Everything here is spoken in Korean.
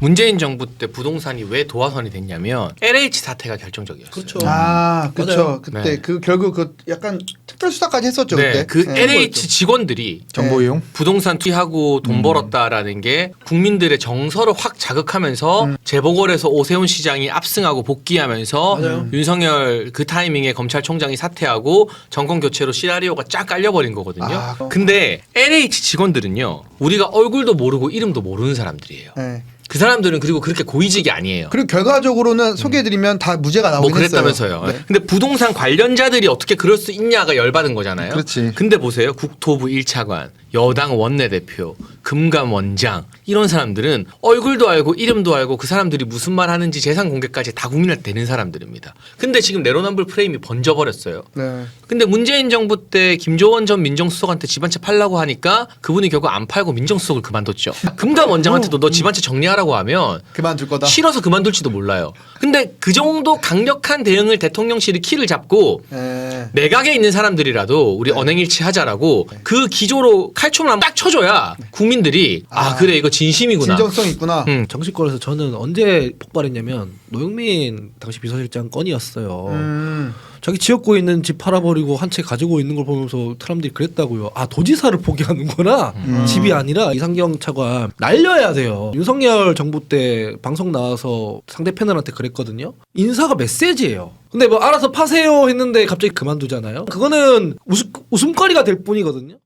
문재인 정부 때 부동산이 왜 도화선이 됐냐면 LH 사태가 결정적이었어요. 그렇죠. 아, 그렇죠. 맞아요. 그때 네. 그 결국 그 약간 특별 수사까지 했었죠 네, 그때. 그 네. LH 직원들이 정보 이용. 부동산 투기하고 돈 벌었다라는 게 국민들의 정서를 확 자극하면서 재보궐에서 오세훈 시장이 압승하고 복귀하면서 맞아요. 윤석열 그 타이밍에 검찰총장이 사퇴하고 정권 교체로 시나리오가 쫙 깔려버린 거거든요. 아, 근데 LH 직원들은요 우리가 얼굴도 모르고 이름도 모르는 사람들이에요. 네. 그 사람들은 그리고 그렇게 고위직이 아니에요. 그리고 결과적으로는 소개해드리면 다 무죄가 나오긴 뭐 그랬다면서요. 했어요. 네. 근데 부동산 관련자들이 어떻게 그럴 수 있냐가 열받은 거잖아요. 그렇지. 근데 보세요. 국토부 1차관, 여당 원내대표, 금감 원장 이런 사람들은 얼굴도 알고 이름도 알고 그 사람들이 무슨 말 하는지 재산 공개까지 다 국민한테 되는 사람들입니다. 근데 지금 내로남불 프레임이 번져버렸어요. 네. 근데 문재인 정부 때 김조원 전 민정수석한테 집안채 팔라고 하니까 그분이 결국 안 팔고 민정수석을 그만뒀죠. 금감 원장한테도 너 집안채 정리하라고 하면 그만둘 거다. 싫어서 그만둘지도 몰라요. 근데 그 정도 강력한 대응을 대통령실이 키를 잡고 네. 내각에 있는 사람들이라도 우리 언행일치 하자라고 그 기조로 칼춤을 한번 딱 쳐줘야 국민 들이 아, 아, 그래 이거 진심이구나. 진정성 있구나. 음. 정치권에서 저는 언제 폭발했냐면 노영민 당시 비서실장 건이었어요. 음. 자기 지역구에 있는 집 팔아버리고 한 채 가지고 있는 걸 보면서 사람들이 그랬다고요. 아 도지사를 포기하는구나. 음. 집이 아니라 이상경 차관 날려야 돼요. 윤석열 정부 때 방송 나와서 상대편들한테 그랬거든요. 인사가 메시지예요. 근데 뭐 알아서 파세요 했는데 갑자기 그만두잖아요. 그거는 웃음, 웃음거리가 될 뿐이거든요.